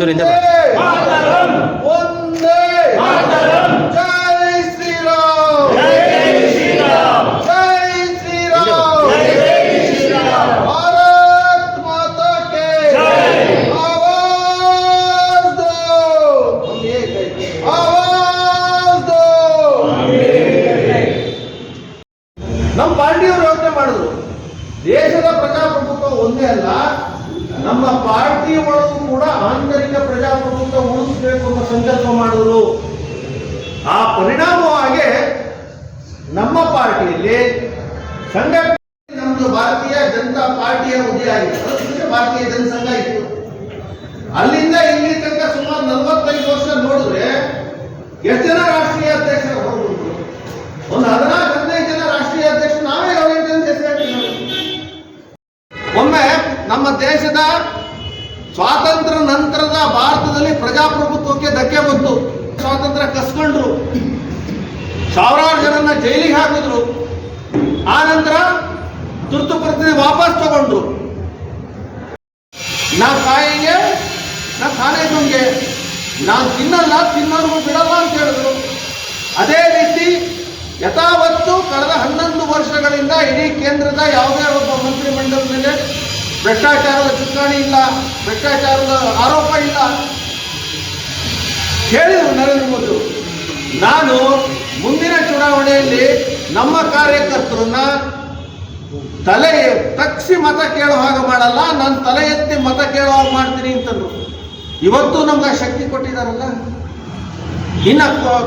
চলে যাবে। ಪಾರ್ಟಿಯಲ್ಲಿ ಸಂಘಟನೆ ನಮ್ದು ಭಾರತೀಯ ಜನತಾ ಪಾರ್ಟಿಯ ಉದಯ ಆಗಿತ್ತು ಭಾರತೀಯ ಜನಸಂಘ ಇತ್ತು. ಅಲ್ಲಿಂದ ಇಲ್ಲಿ ತನಕ ಸುಮಾರು ನಲವತ್ತೈದು ವರ್ಷ ನೋಡಿದ್ರೆ ಎಷ್ಟು ಜನ ರಾಷ್ಟ್ರೀಯ ಅಧ್ಯಕ್ಷರು ಹೋಗ್ಬಿಟ್ರು ಒಂದು ಹದಿನಾಲ್ಕು, ಹದಿನೈದು ಜನ ರಾಷ್ಟ್ರೀಯ ಅಧ್ಯಕ್ಷರು. ನಾವೇ ಒಮ್ಮೆ ನಮ್ಮ ದೇಶದ ಸ್ವಾತಂತ್ರ್ಯ ನಂತರದ ಭಾರತದಲ್ಲಿ ಪ್ರಜಾಪ್ರಭುತ್ವಕ್ಕೆ ಧಕ್ಕೆ ಬಂತು. ಸ್ವಾತಂತ್ರ್ಯ ಕಸ್ಕೊಂಡ್ರು. ಸಾವಿರಾರು ಜನನ್ನ ಜೈಲಿಗೆ ಹಾಕಿದ್ರು. ಆ ನಂತರ ತುರ್ತು ಪರಿಸ್ಥಿತಿ ವಾಪಸ್ ತಗೊಂಡ್ರು. ನಾ ತಾಯಿಗೆ, ನಾ ತಾನೇ ನಮಗೆ ನಾನು ತಿನ್ನಲ್ಲ, ತಿನ್ನೋರ್ಗು ಬಿಡಲ್ಲ ಅಂತ ಹೇಳಿದ್ರು. ಅದೇ ರೀತಿ ಯಥಾವತ್ತು ಕಳೆದ ಹನ್ನೊಂದು ವರ್ಷಗಳಿಂದ ಇಡೀ ಕೇಂದ್ರದ ಯಾವುದೇ ಒಬ್ಬ ಮಂತ್ರಿಮಂಡಲದ ಮೇಲೆ ಭ್ರಷ್ಟಾಚಾರದ ಚುಕ್ಕಾಣಿ ಇಲ್ಲ, ಭ್ರಷ್ಟಾಚಾರದ ಆರೋಪ ಇಲ್ಲ. ಹೇಳಿದರು ನರೇಂದ್ರ ಮೋದಿ ನಾನು ಮುಂದಿನ ಚುನಾವಣೆಯಲ್ಲಿ ನಮ್ಮ ಕಾರ್ಯಕರ್ತರನ್ನ ತಲೆ ತಗ್ಸಿ ಮತ ಕೇಳೋ ಹಾಗೆ ಮಾಡಲ್ಲ, ನಾನು ತಲೆ ಎತ್ತಿ ಮತ ಕೇಳೋ ಹಾಗೆ ಮಾಡ್ತೀನಿ ಅಂತಂದ್ರು. ಇವತ್ತು ನಮ್ಗೆ ಶಕ್ತಿ ಕೊಟ್ಟಿದಾರಲ್ಲ. ಇನ್ನ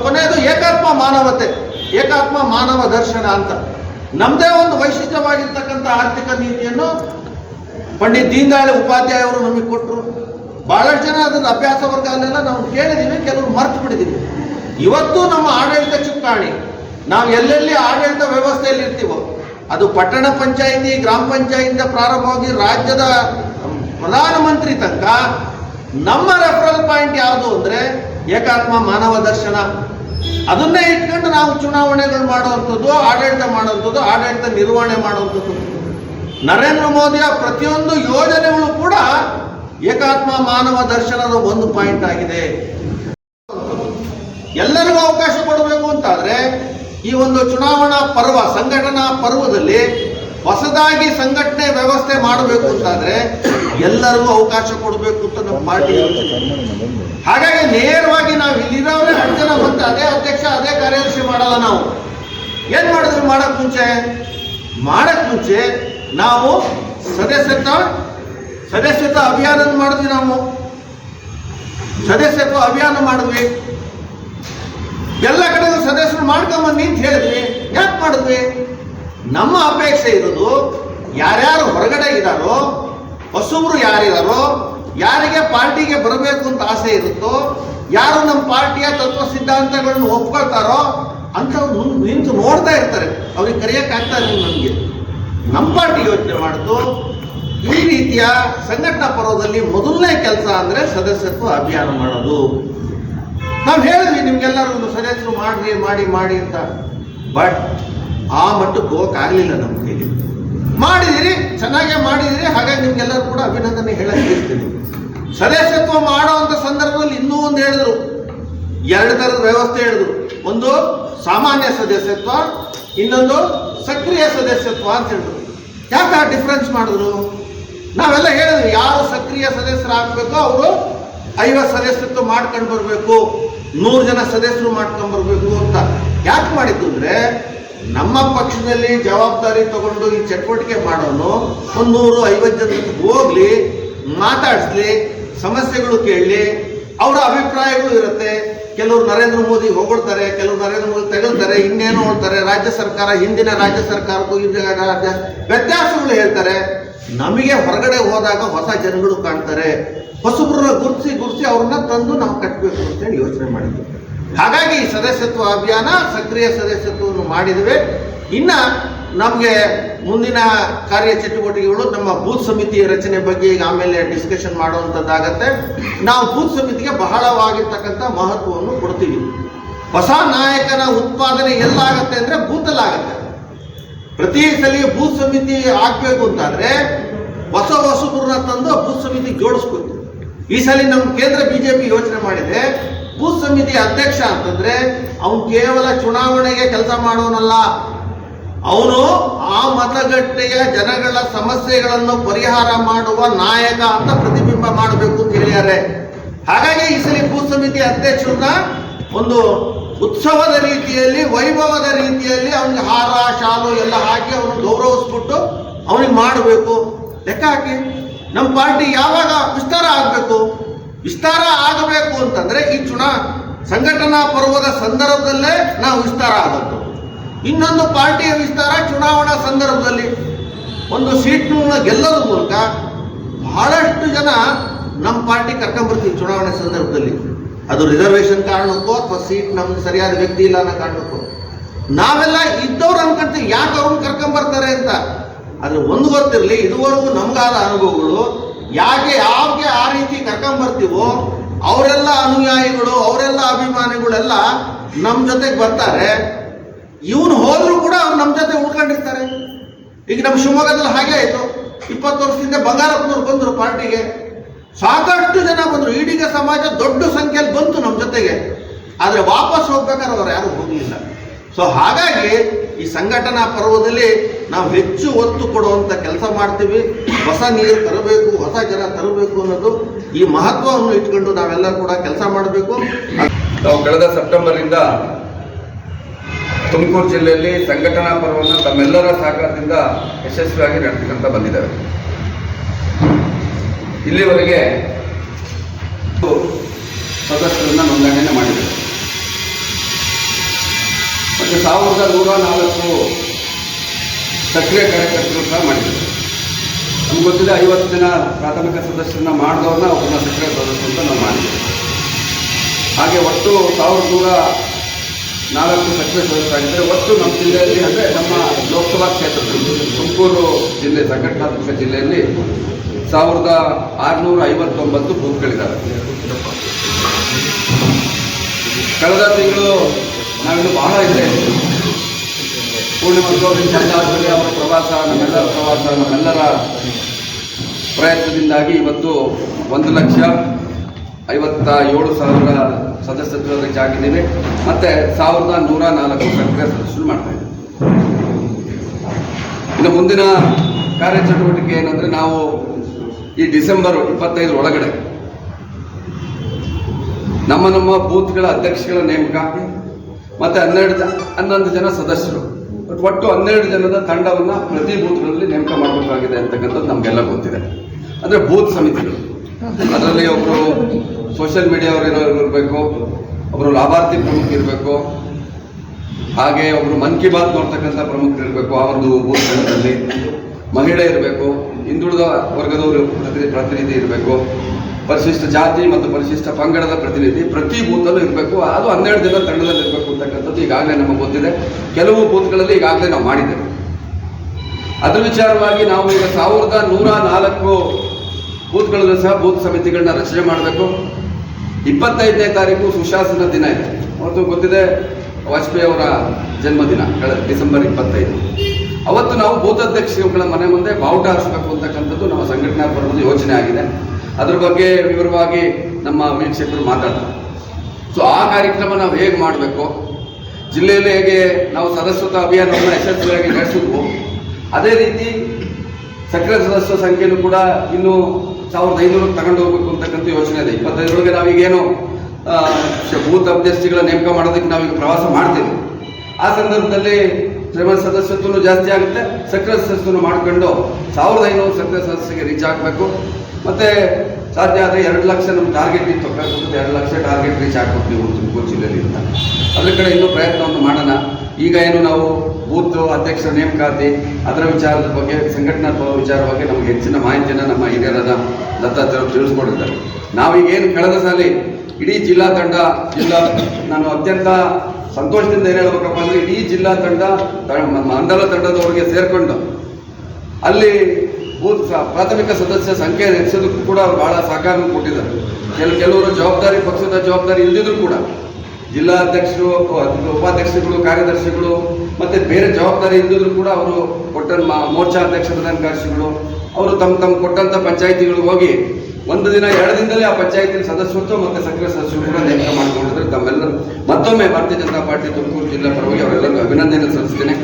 ಕೊನೆಯದು ಏಕಾತ್ಮ ಮಾನವತೆ, ಏಕಾತ್ಮ ಮಾನವ ದರ್ಶನ ಅಂತ. ನಮ್ಮದೇ ಒಂದು ವೈಶಿಷ್ಟ್ಯವಾಗಿರ್ತಕ್ಕಂಥ ಆರ್ಥಿಕ ನೀತಿಯನ್ನು ಪಂಡಿತ್ ದೀನ್ ದಯಾಳ್ ಉಪಾಧ್ಯಾಯ ಅವರು ನಮಗೆ ಕೊಟ್ಟರು ಬಹಳಷ್ಟು ಜನ ಅದನ್ನು ಅಭ್ಯಾಸ ವರ್ಗ ಅಲ್ಲೆಲ್ಲ ನಾವು ಕೇಳಿದ್ದೀವಿ ಕೆಲವರು ಮರ್ತು ಬಿಟ್ಟಿದ್ದೀವಿ ಇವತ್ತು ನಮ್ಮ ಆಡಳಿತ ಚುಕ್ಕಾಣಿ. ನಾವು ಎಲ್ಲೆಲ್ಲಿ ಆಡಳಿತ ವ್ಯವಸ್ಥೆಯಲ್ಲಿ ಇರ್ತೀವೋ ಅದು ಪಟ್ಟಣ ಪಂಚಾಯಿತಿ, ಗ್ರಾಮ ಪಂಚಾಯಿತಿಯಿಂದ ಪ್ರಾರಂಭವಾಗಿ ರಾಜ್ಯದ ಪ್ರಧಾನಮಂತ್ರಿ ತನಕ ನಮ್ಮ ರೆಫರಲ್ ಪಾಯಿಂಟ್ ಯಾವುದು ಅಂದ್ರೆ ಏಕಾತ್ಮ ಮಾನವ ದರ್ಶನ. ಅದನ್ನೇ ಇಟ್ಕೊಂಡು ನಾವು ಚುನಾವಣೆಗಳು ಮಾಡುವಂಥದ್ದು, ಆಡಳಿತ ಮಾಡುವಂಥದ್ದು, ಆಡಳಿತ ನಿರ್ವಹಣೆ ಮಾಡುವಂಥದ್ದು. ನರೇಂದ್ರ ಮೋದಿಯ ಪ್ರತಿಯೊಂದು ಯೋಜನೆಗಳು ಕೂಡ ಏಕಾತ್ಮ ಮಾನವ ದರ್ಶನದ ಒಂದು ಪಾಯಿಂಟ್ ಆಗಿದೆ. ಎಲ್ಲರಿಗೂ ಅವಕಾಶ ಕೊಡಬೇಕು ಅಂತಾದರೆ ಈ ಒಂದು ಚುನಾವಣಾ ಪರ್ವ, ಸಂಘಟನಾ ಪರ್ವದಲ್ಲಿ ಹೊಸದಾಗಿ ಸಂಘಟನೆ ವ್ಯವಸ್ಥೆ ಮಾಡಬೇಕು ಅಂತಾದರೆ ಎಲ್ಲರಿಗೂ ಅವಕಾಶ ಕೊಡಬೇಕು ಅಂತ ನಮ್ಮ ಪಾರ್ಟಿ ಹಾಗಾಗಿ ನೇರವಾಗಿ ನಾವು ಇಲ್ಲಿರೋರೇ ಹತ್ತು ಜನ ಬಂದು ಅದೇ ಅಧ್ಯಕ್ಷ, ಅದೇ ಕಾರ್ಯದರ್ಶಿ ಮಾಡಲ್ಲ ನಾವು. ಏನು ಮಾಡಿದ್ರು ಮಾಡಕ್ ಮುಂಚೆ? ಮಾಡಕ್ ಮುಂಚೆ ನಾವು ಸದಸ್ಯತ್ವ ಸದಸ್ಯತ್ವ ಅಭಿಯಾನ ಮಾಡಿದ್ವಿ ನಾವು. ಸದಸ್ಯತ್ವ ಅಭಿಯಾನ ಮಾಡಿದ್ವಿ. ಎಲ್ಲ ಕಡೆಗೂ ಸದಸ್ಯರು ಮಾಡ್ಕೊಂಬನ್ನಿ ಅಂತ ಹೇಳಿದ್ವಿ. ಯಾಕೆ ಮಾಡಿದ್ವಿ? ನಮ್ಮ ಅಪೇಕ್ಷೆ ಇರೋದು ಯಾರ್ಯಾರು ಹೊರಗಡೆ ಇದ್ದಾರೋ, ಹೊಸಬ್ರು ಯಾರಿದಾರೋ ಯಾರಿಗೆ ಪಾರ್ಟಿಗೆ ಬರಬೇಕು ಅಂತ ಆಸೆ ಇರುತ್ತೋ, ಯಾರು ನಮ್ಮ ಪಾರ್ಟಿಯ ತತ್ವ ಸಿದ್ಧಾಂತಗಳನ್ನು ಒಪ್ಕೊಳ್ತಾರೋ ಮುಂದೆ ನಿಂತು ನೋಡ್ತಾ ಇರ್ತಾರೆ. ಅವ್ರಿಗೆ ಕರೆಯೋಕ್ಕಾಗ್ತಾ ಇಲ್ಲ ನಮಗೆ. ನಮ್ಮ ಪಾರ್ಟಿ ಯೋಚನೆ ಮಾಡಿದ್ದು ಈ ರೀತಿಯ ಸಂಘಟನಾ ಪರ್ವದಲ್ಲಿ ಮೊದಲನೇ ಕೆಲಸ ಅಂದರೆ ಸದಸ್ಯತ್ವ ಅಭಿಯಾನ ಮಾಡೋದು. ನಾವು ಹೇಳಿದ್ವಿ, ನಿಮ್ಗೆಲ್ಲರೂ ಸದಸ್ಯರು ಮಾಡ್ರಿ, ಮಾಡಿ ಮಾಡಿ ಅಂತ. ಬಟ್ ಆ ಮಟ್ಟಕ್ಕೆ ಹೋಗಕ್ಕಾಗಲಿಲ್ಲ ನಮ್ಮ ಕೈಲಿ. ಮಾಡಿದಿರಿ, ಚೆನ್ನಾಗೇ ಮಾಡಿದಿರಿ, ಹಾಗಾಗಿ ನಿಮ್ಗೆಲ್ಲರೂ ಕೂಡ ಅಭಿನಂದನೆ ಹೇಳಕ್ ಇರ್ತೀನಿ ಸದಸ್ಯತ್ವ ಅಂತ ಸಂದರ್ಭದಲ್ಲಿ ಇನ್ನೂ ಒಂದು ಹೇಳಿದ್ರು. ಎರಡು ಥರದ ವ್ಯವಸ್ಥೆ ಹೇಳಿದ್ರು. ಒಂದು ಸಾಮಾನ್ಯ ಸದಸ್ಯತ್ವ, ಇನ್ನೊಂದು ಸಕ್ರಿಯ ಸದಸ್ಯತ್ವ ಅಂತ ಹೇಳಿದ್ರು. ಯಾಕೆ ಆ ಡಿಫ್ರೆನ್ಸ್ ಮಾಡಿದ್ರು? ನಾವೆಲ್ಲ ಹೇಳಿದ್ವಿ, ಯಾರು ಸಕ್ರಿಯ ಸದಸ್ಯರಾಗಬೇಕೋ, ಅವರು ಐವತ್ತು ಸದಸ್ಯತ್ವ ಮಾಡ್ಕೊಂಡು ಬರಬೇಕು. ನೂರು ಜನ ಸದಸ್ಯರು ಮಾಡ್ಕೊಂಡ್ಬರ್ಬೇಕು ಅಂತ. ಯಾಕೆ ಮಾಡಿದ್ದು ಅಂದ್ರೆ ನಮ್ಮ ಪಕ್ಷದಲ್ಲಿ ಜವಾಬ್ದಾರಿ ತಗೊಂಡು ಈ ಚಟುವಟಿಕೆ ಮಾಡೋನು ಒಂದು ನೂರು ಐವತ್ತು ಜನ ಹೋಗ್ಲಿ, ಮಾತಾಡಿಸ್ಲಿ, ಸಮಸ್ಯೆಗಳು ಕೇಳಲಿ, ಅವರ ಅಭಿಪ್ರಾಯಗಳು ಇರುತ್ತೆ. ಕೆಲವರು ನರೇಂದ್ರ ಮೋದಿ ಹೊಗಳ್ತಾರೆ, ಕೆಲವರು ನರೇಂದ್ರ ಮೋದಿ ತೆಗಳ್ತಾರೆ, ಇನ್ನೇನು ಹೇಳ್ತಾರೆ ರಾಜ್ಯ ಸರ್ಕಾರ, ಹಿಂದಿನ ರಾಜ್ಯ ಸರ್ಕಾರಕ್ಕೂ ರಾಜ್ಯ ವ್ಯತ್ಯಾಸಗಳು ಹೇಳ್ತಾರೆ. ನಮಗೆ ಹೊರಗಡೆ ಹೋದಾಗ ಹೊಸ ಜನಗಳು ಕಾಣ್ತಾರೆ. ಹೊಸಬ್ರನ್ನ ಗುರ್ಸಿ ಗುರ್ಸಿ ಅವ್ರನ್ನ ತಂದು ನಾವು ಕಟ್ಟಬೇಕು ಅಂತೇಳಿ ಯೋಚನೆ ಮಾಡಿದ್ವಿ. ಹಾಗಾಗಿ ಸದಸ್ಯತ್ವ ಅಭಿಯಾನ, ಸಕ್ರಿಯ ಸದಸ್ಯತ್ವವನ್ನು ಮಾಡಿದ್ವಿ. ಇನ್ನ ನಮಗೆ ಮುಂದಿನ ಕಾರ್ಯ ಚಟುವಟಿಕೆಗಳು ನಮ್ಮ ಭೂತ್ ಸಮಿತಿ ರಚನೆ ಬಗ್ಗೆ ಈಗ ಆಮೇಲೆ ಡಿಸ್ಕಷನ್ ಮಾಡುವಂಥದ್ದಾಗತ್ತೆ ನಾವು ಭೂತ್ ಸಮಿತಿಗೆ ಬಹಳವಾಗಿರ್ತಕ್ಕಂಥ ಮಹತ್ವವನ್ನು ಕೊಡ್ತೀವಿ. ಹೊಸ ನಾಯಕನ ಉತ್ಪಾದನೆ ಎಲ್ಲಾಗತ್ತೆ ಅಂದರೆ ಬೂತಲ್ಲಾಗತ್ತೆ. ಪ್ರತಿ ಸಲ ಬೂತ್ ಸಮಿತಿ ಆಗಬೇಕು ಅಂತಾದ್ರೆ ಹೊಸ ಹೊಸಬ್ರನ್ನ ತಂದು ಬೂತ್ ಸಮಿತಿ ಜೋಡಿಸ್ಬೇಕು. ಈ ಸಲ ನಮ್ಮ ಕೇಂದ್ರ ಬಿಜೆಪಿ ಯೋಚನೆ ಮಾಡಿದೆ ಬೂತ್ ಸಮಿತಿ ಅಧ್ಯಕ್ಷ ಅಂತಂದ್ರೆ ಅವನು ಕೇವಲ ಚುನಾವಣೆಗೆ ಕೆಲಸ ಮಾಡೋನಲ್ಲ ಅವನು ಆ ಮತಗಟ್ಟೆಯ ಜನಗಳ ಸಮಸ್ಯೆಗಳನ್ನು ಪರಿಹಾರ ಮಾಡುವ ನಾಯಕ ಅಂತ ಪ್ರತಿಬಿಂಬ ಮಾಡಬೇಕು ಅಂತ ಹೇಳ್ಯಾರೆ. ಹಾಗಾಗಿ ಈ ಸಲ ಭೂ ಸಮಿತಿ ಅಧ್ಯಕ್ಷರನ್ನ ಒಂದು ಉತ್ಸವದ ರೀತಿಯಲ್ಲಿ, ವೈಭವದ ರೀತಿಯಲ್ಲಿ ಅವನಿಗೆ ಹಾರ, ಶಾಲು ಎಲ್ಲ ಹಾಕಿ ಅವನು ಗೌರವಿಸ್ಬಿಟ್ಟು ಅವನಿಗೆ ಮಾಡಬೇಕು. ಲೆಕ್ಕ ಹಾಕಿ. ನಮ್ಮ ಪಾರ್ಟಿ ಯಾವಾಗ ವಿಸ್ತಾರ ಆಗಬೇಕು? ವಿಸ್ತಾರ ಆಗಬೇಕು ಅಂತಂದ್ರೆ ಈ ಚುನಾ, ಸಂಘಟನಾ ಪರ್ವದ ಸಂದರ್ಭದಲ್ಲೇ ನಾವು ವಿಸ್ತಾರ ಆದದ್ದು ಇನ್ನೊಂದು ಪಾರ್ಟಿಯ ವಿಸ್ತಾರ ಚುನಾವಣಾ ಸಂದರ್ಭದಲ್ಲಿ? ಒಂದು ಸೀಟ್ನ ಗೆಲ್ಲೋದ್ರ ಮೂಲಕ ಬಹಳಷ್ಟು ಜನ ನಮ್ಮ ಪಾರ್ಟಿ ಕರ್ಕೊಂಡ್ಬರ್ತೀವಿ ಚುನಾವಣೆ ಸಂದರ್ಭದಲ್ಲಿ. ಅದು ರಿಸರ್ವೇಶನ್ ಕಾರಣಕ್ಕೋ ಅಥವಾ ಸೀಟ್ ನಮ್ಗೆ ಸರಿಯಾದ ವ್ಯಕ್ತಿ ಇಲ್ಲ ಅನ್ನೋ ಕಾರಣಕ್ಕೋ. ನಾವೆಲ್ಲ ಇದ್ದವ್ರು ಅನ್ಕೊಂತೀವಿ, ಯಾಕೆ ಅವ್ರನ್ನ ಕರ್ಕೊಂಬರ್ತಾರೆ ಅಂತ. ಆದ್ರೆ ಒಂದು ಗೊತ್ತಿರಲಿ, ಇದುವರೆಗೂ ನಮ್ಗಾದ ಅನುಭವಗಳು ಯಾಕೆ ಯಾಕೆ ಆ ರೀತಿ ಕರ್ಕೊಂಬರ್ತೀವೋ ಅವರೆಲ್ಲ ಅನುಯಾಯಿಗಳು, ಅವರೆಲ್ಲ ಅಭಿಮಾನಿಗಳೆಲ್ಲ ನಮ್ಮ ಜೊತೆಗೆ ಬರ್ತಾರೆ. ಇವನು ಹೋದ್ರು ಕೂಡ ಅವ್ರು ನಮ್ಮ ಜೊತೆ ಉಳ್ಕೊಂಡಿರ್ತಾರೆ. ಈಗ ನಮ್ಮ ಶಿವಮೊಗ್ಗದಲ್ಲಿ ಹಾಗೆ ಆಯ್ತು. ಇಪ್ಪತ್ತು ವರ್ಷದಿಂದ ಬಂಗಾರಪ್ಪನವ್ರು ಬಂದರು ಪಾರ್ಟಿಗೆ. ಸಾಕಷ್ಟು ಜನ ಬಂದರು. ಈಡಿಗ ಸಮಾಜ ದೊಡ್ಡ ಸಂಖ್ಯೆಯಲ್ಲಿ ಬಂತು ನಮ್ಮ ಜೊತೆಗೆ. ಆದರೆ ವಾಪಸ್ ಹೋಗ್ಬೇಕಾದ್ರೆ ಅವ್ರು ಯಾರು ಹೋಗಲಿಲ್ಲ. ಸೊ ಹಾಗಾಗಿ ಈ ಸಂಘಟನಾ ಪರ್ವದಲ್ಲಿ ನಾವು ಹೆಚ್ಚು ಒತ್ತು ಕೊಡುವಂತ ಕೆಲಸ ಮಾಡ್ತೀವಿ. ಹೊಸ ನೀರು ತರಬೇಕು, ಹೊಸ ಜನ ತರಬೇಕು ಅನ್ನೋದು ಈ ಮಹತ್ವವನ್ನು ಇಟ್ಕೊಂಡು ನಾವೆಲ್ಲ ಕೂಡ ಕೆಲಸ ಮಾಡಬೇಕು. ನಾವು ಕಳೆದ ಸೆಪ್ಟೆಂಬರ್ನಿಂದ ತುಮಕೂರು ಜಿಲ್ಲೆಯಲ್ಲಿ ಸಂಘಟನಾ ಪರ್ವವನ್ನು ತಮ್ಮೆಲ್ಲರ ಸಹಕಾರದಿಂದ ಯಶಸ್ವಿಯಾಗಿ ನಡೆಸಿಕೊಂತ ಬಂದಿದ್ದೇವೆ. ಇಲ್ಲಿವರೆಗೆ ಸದಸ್ಯರನ್ನ ನೋಂದಣಿಯನ್ನು ಮಾಡಿದೆ ಮತ್ತು ಸಾವಿರದ ನೂರ ನಾಲ್ಕು ಸಕ್ರಿಯ ಕಾರ್ಯಕರ್ತರು ಸಹ ಮಾಡಿದ್ದಾರೆ ನಮ್ಗೆ ಗೊತ್ತಿದೆ ಐವತ್ತು ಜನ ಪ್ರಾಥಮಿಕ ಸದಸ್ಯರನ್ನ ಮಾಡಿದವ್ರನ್ನ ಒಬ್ಬನ ಸಕ್ರಿಯ ಸದಸ್ಯರು ಅಂತ ನಾವು ಮಾಡಿದ್ದೇವೆ. ಹಾಗೆ ಒಟ್ಟು ಸಾವಿರದ ನೂರ ನಾಲ್ಕು ಸಚಿವ ಸದಸ್ಯರಾಗಿದ್ದರೆ ಒಟ್ಟು ನಮ್ಮ ಜಿಲ್ಲೆಯಲ್ಲಿ ಅಂದರೆ ನಮ್ಮ ಲೋಕಸಭಾ ಕ್ಷೇತ್ರದಲ್ಲಿ, ತುಮಕೂರು ಜಿಲ್ಲೆ ಸಂಘಟನಾತ್ಮಕ ಜಿಲ್ಲೆಯಲ್ಲಿ ಸಾವಿರದ ಆರುನೂರ ಐವತ್ತೊಂಬತ್ತು ಬೂತ್ಗಳಿದ್ದಾವೆ ಕಳೆದ ತಿಂಗಳು ನಾವಿನ್ನು ಬಹಳ ಇದೆ ಪೂರ್ಣಿಮಾ ಚಂದಾಜುಲಿ ಅವರ ಪ್ರವಾಸ, ನಮ್ಮೆಲ್ಲರ ಪ್ರವಾಸ, ನಮ್ಮೆಲ್ಲರ ಪ್ರಯತ್ನದಿಂದಾಗಿ ಇವತ್ತು ಒಂದು ಲಕ್ಷ ಐವತ್ತ ಏಳು ಸಾವಿರ ಸದಸ್ಯತ್ವ ರೀಚ್ ಆಗಿದ್ದೀವಿ ಮತ್ತೆ ಸಾವಿರದ ನೂರ ನಾಲ್ಕು ಸಕ್ರಿಯ ಸದಸ್ಯರು ಮಾಡ್ತಾ ಇದ್ದೀವಿ. ಇನ್ನು ಮುಂದಿನ ಕಾರ್ಯಚಟುವಟಿಕೆ ಏನಂದ್ರೆ ನಾವು ಈ ಡಿಸೆಂಬರ್ ಇಪ್ಪತ್ತೈದರ ಒಳಗಡೆ ನಮ್ಮ ನಮ್ಮ ಬೂತ್ಗಳ ಅಧ್ಯಕ್ಷಗಳ ನೇಮಕ ಮತ್ತೆ ಹನ್ನೆರಡು ಜ, ಹನ್ನೊಂದು ಜನ ಸದಸ್ಯರು ಒಟ್ಟು ಹನ್ನೆರಡು ಜನದ ತಂಡವನ್ನು ಪ್ರತಿ ಬೂತ್ಗಳಲ್ಲಿ ನೇಮಕ ಮಾಡಬೇಕಾಗಿದೆ ಅಂತಕ್ಕಂಥದ್ದು ನಮಗೆಲ್ಲ ಗೊತ್ತಿದೆ. ಅಂದ್ರೆ ಬೂತ್ ಸಮಿತಿಗಳು. ಅದರಲ್ಲಿ ಒಬ್ಬರು ಸೋಷಿಯಲ್ ಏನೋ ಇರಬೇಕು ಒಬ್ಬರು ಲಾಭಾರ್ಥಿ ಪ್ರಮುಖ ಇರಬೇಕು, ಹಾಗೆ ಒಬ್ಬರು ಮನ್ ಕಿ ಬಾತ್ ನೋಡ್ತಕ್ಕಂಥ ಪ್ರಮುಖರು ಇರಬೇಕು ಆ ಒಂದು ಭೂಸ್ಥಾನದಲ್ಲಿ ಮಹಿಳೆ ಇರಬೇಕು, ಹಿಂದುಳಿದ ವರ್ಗದವರು ಪ್ರತಿ ಪ್ರತಿನಿಧಿ ಇರಬೇಕು, ಪರಿಶಿಷ್ಟ ಜಾತಿ ಮತ್ತು ಪರಿಶಿಷ್ಟ ಪಂಗಡದ ಪ್ರತಿನಿಧಿ ಪ್ರತಿ ಬೂತಲ್ಲೂ ಇರಬೇಕು. ಅದು ಹನ್ನೆರಡು ದಿನ ತಂಡದಲ್ಲಿ ಇರಬೇಕು ಅಂತಕ್ಕಂಥದ್ದು ಈಗಾಗಲೇ ನಮಗೆ ಗೊತ್ತಿದೆ. ಕೆಲವು ಬೂತ್ಗಳಲ್ಲಿ ಈಗಾಗಲೇ ನಾವು ಮಾಡಿದ್ದೇವೆ. ಅದರ ವಿಚಾರವಾಗಿ ನಾವು ಈಗ ಸಾವಿರದ ನೂರ ನಾಲ್ಕು ಬೂತ್ಗಳಲ್ಲೂ ಸಹ ಬೂತ್ ಸಮಿತಿಗಳನ್ನ ರಚನೆ ಮಾಡಬೇಕು. ಇಪ್ಪತ್ತೈದನೇ ತಾರೀಕು ಸುಶಾಸನ ದಿನ ಇದೆ. ಅವತ್ತು ಗೊತ್ತಿದೆ ವಾಜಪೇಯಿ ಅವರ ಜನ್ಮದಿನ ಕಳೆದ ಡಿಸೆಂಬರ್ ಇಪ್ಪತ್ತೈದು. ಅವತ್ತು ನಾವು ಬೂತ್ ಅಧ್ಯಕ್ಷರುಗಳ ಮನೆ ಮುಂದೆ ಬಾವುಟ ಹಾರಿಸಬೇಕು ಅಂತಕ್ಕಂಥದ್ದು ನಮ್ಮ ಸಂಘಟನಾ ಪರ್ವದ ಯೋಚನೆ ಆಗಿದೆ. ಅದ್ರ ಬಗ್ಗೆ ವಿವರವಾಗಿ ನಮ್ಮ ವೀಕ್ಷಕರು ಮಾತಾಡ್ತಾರೆ. ಸೊ ಆ ಕಾರ್ಯಕ್ರಮ ನಾವು ಹೇಗೆ ಮಾಡಬೇಕು? ಜಿಲ್ಲೆಯಲ್ಲಿ ಹೇಗೆ ನಾವು ಸದಸ್ಯತ್ವ ಅಭಿಯಾನವನ್ನು ಯಶಸ್ವಿಯಾಗಿ ನಡೆಸಿದ್ವು, ಅದೇ ರೀತಿ ಸಕ್ರಿಯ ಸದಸ್ಯ ಸಂಖ್ಯೆಯನ್ನು ಕೂಡ ಇನ್ನು ಸಾವಿರದ ಐನೂರು ತಗೊಂಡು ಹೋಗ್ಬೇಕು ಅಂತಕ್ಕಂಥ ಯೋಚನೆ ಇದೆ. ಇಪ್ಪತ್ತೈದರೊಳಗೆ ನಾವೀಗೇನು ಭೂತ ಅಭ್ಯರ್ಥಿಗಳ ನೇಮಕ ಮಾಡೋದಕ್ಕೆ ನಾವೀಗ ಪ್ರವಾಸ ಮಾಡ್ತೀವಿ. ಆ ಸಂದರ್ಭದಲ್ಲಿ ಶ್ರೀಮಂತ ಸದಸ್ಯತ್ವನು ಜಾಸ್ತಿ ಆಗುತ್ತೆ. ಸಕ್ರಿಯ ಸದಸ್ಯತ್ವನು ಮಾಡ್ಕೊಂಡು ಸಾವಿರದ ಐನೂರು ಸಕ್ರಿಯ ಸದಸ್ಯರಿಗೆ ರೀಚ್ ಆಗಬೇಕು. ಮತ್ತು ಸಾಧ್ಯ ಆದರೆ ಎರಡು ಲಕ್ಷ ನಮ್ಮ ಟಾರ್ಗೆಟ್ ಇತ್ತು. ಕಳ್ಕೊಂಡು ಎರಡು ಲಕ್ಷ ಟಾರ್ಗೆಟ್ ರೀಚ್ ಆಗ್ಬೇಕು ನೀವು ತುಮಕೂರು ಜಿಲ್ಲೆಯಲ್ಲಿ ಅಂತ. ಅದ್ರ ಕಡೆ ಇನ್ನೂ ಪ್ರಯತ್ನವನ್ನು ಮಾಡೋಣ. ಈಗ ಏನು ನಾವು ಬೂತ್ ಅಧ್ಯಕ್ಷರ ನೇಮಕಾತಿ, ಅದರ ವಿಚಾರದ ಬಗ್ಗೆ, ಸಂಘಟನಾ ವಿಚಾರ ಬಗ್ಗೆ ನಮಗೆ ಹೆಚ್ಚಿನ ಮಾಹಿತಿಯನ್ನು ನಮ್ಮ ಹಿರಿಯರಾದ ದತ್ತಾತ್ರೇಯ ತಿಳಿಸ್ಕೊಡಿದ್ದಾರೆ ನಾವೀಗ ಏನು ಕಳೆದ ಸಾಲಿ ಇಡೀ ಜಿಲ್ಲಾ ತಂಡ, ಜಿಲ್ಲಾ ನಾನು ಅತ್ಯಂತ ಸಂತೋಷದಿಂದ ಏನು ಹೇಳ್ಬೇಕಪ್ಪ ಅಂದರೆ ಇಡೀ ಜಿಲ್ಲಾ ತಂಡ ಮಂಡಲ ತಂಡದವರಿಗೆ ಸೇರಿಕೊಂಡು ಅಲ್ಲಿ ಬೂತ್ ಪ್ರಾಥಮಿಕ ಸದಸ್ಯ ಸಂಖ್ಯೆ ಹೆಚ್ಚೋದಕ್ಕೂ ಕೂಡ ಬಹಳ ಸಹಕಾರ ಕೊಟ್ಟಿದ್ದಾರೆ ಕೆಲ, ಕೆಲವರು ಜವಾಬ್ದಾರಿ, ಪಕ್ಷದ ಜವಾಬ್ದಾರಿ ಇಲ್ಲದಿದ್ರು ಕೂಡ. ಜಿಲ್ಲಾ ಅಧ್ಯಕ್ಷರು ಅಹ್, ಉಪಾಧ್ಯಕ್ಷರುಗಳು ಕಾರ್ಯದರ್ಶಿಗಳು ಮತ್ತು ಬೇರೆ ಜವಾಬ್ದಾರಿ ಇದ್ದಿದ್ರು ಕೂಡ ಅವರು ಕೊಟ್ಟ ಮೋರ್ಚಾ ಅಧ್ಯಕ್ಷ ಪ್ರಧಾನ ಕಾರ್ಯದರ್ಶಿಗಳು ಅವರು ತಮ್ಮ ತಮ್ಮ ಕೊಟ್ಟಂಥ ಪಂಚಾಯಿತಿಗಳಿಗೆ ಹೋಗಿ ಒಂದು ದಿನ ಎರಡು ದಿನದಲ್ಲಿ ಆ ಪಂಚಾಯತಿ ಸದಸ್ಯತ್ವ ಮತ್ತು ಸಕ್ರಿಯ ಸದಸ್ಯರು ಕೂಡ ನೇಮಕ ಮಾಡಿಕೊಂಡಿದ್ರೆ. ತಮ್ಮೆಲ್ಲರೂ ಮತ್ತೊಮ್ಮೆ ಭಾರತೀಯ ಜನತಾ ಪಾರ್ಟಿ ತುಮಕೂರು ಜಿಲ್ಲಾ ಪರವಾಗಿ ಅವರೆಲ್ಲರಿಗೂ ಅಭಿನಂದನೆ ಸಲ್ಲಿಸ್ತೇನೆ.